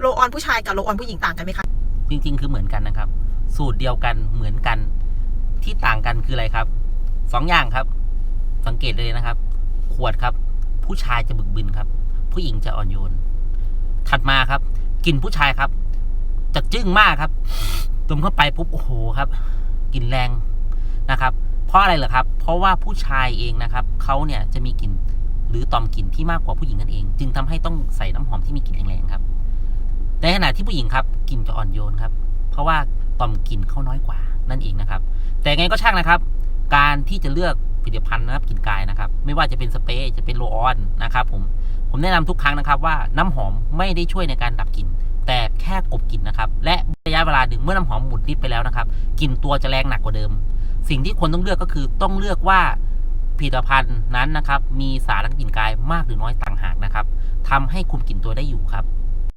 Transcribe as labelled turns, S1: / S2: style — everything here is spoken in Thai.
S1: โลออนผู้ชายกับโลออนผู้หญิงต่างกันไหมคะ
S2: จริง ๆ คือเหมือนกันนะครับ สูตรเดียวกันเหมือนกันที่ต่างกันคืออะไรครับสองอย่างครับ สังเกตเลยนะครับ ขวดครับ ผู้ชายจะบึกบึนครับ ผู้หญิงจะอ่อนโยน ถัดมาครับกลิ่นผู้ชายครับจะจึ้งมากครับดมเข้าไปปุ๊บโอ้โหครับกลิ่นแรงนะครับ เพราะอะไรเหรอครับ เพราะว่าผู้ชายเองนะครับเขาเนี่ยจะมีกลิ่นหรือต่อมกลิ่นที่มากกว่าผู้หญิงนั่นเอง จึงทำให้ต้องใส่น้ำหอมที่มีกลิ่นแรงๆครับ ขณะที่ผู้หญิงครับกลิ่นจะอ่อนโยนครับ เพราะว่าต่อมกลิ่นเขาน้อยกว่านั่นเองนะครับ แต่ไงก็ช่างนะครับ การที่จะเลือกผลิตภัณฑ์นะครับกลิ่นกายนะครับ ไม่ว่าจะเป็นสเปรย์จะเป็นโรลออนนะครับ ผมผมแนะนำทุกครั้งนะครับว่าน้ำหอมไม่ได้ช่วยในการดับกลิ่นแต่แค่กบกลิ่นนะครับ และระยะเวลาหนึ่งเมื่อน้ำหอมหมดฤทธิ์ไปแล้วนะครับกลิ่นตัวจะแรงหนักกว่าเดิม สิ่งที่ควรต้องเลือกก็คือต้องเลือกว่าผลิตภัณฑ์นั้นนะครับ มีสารกลิ่นกายมากหรือน้อยต่างหากนะครับทำให้คุมกลิ่นตัวได้อยู่ครับ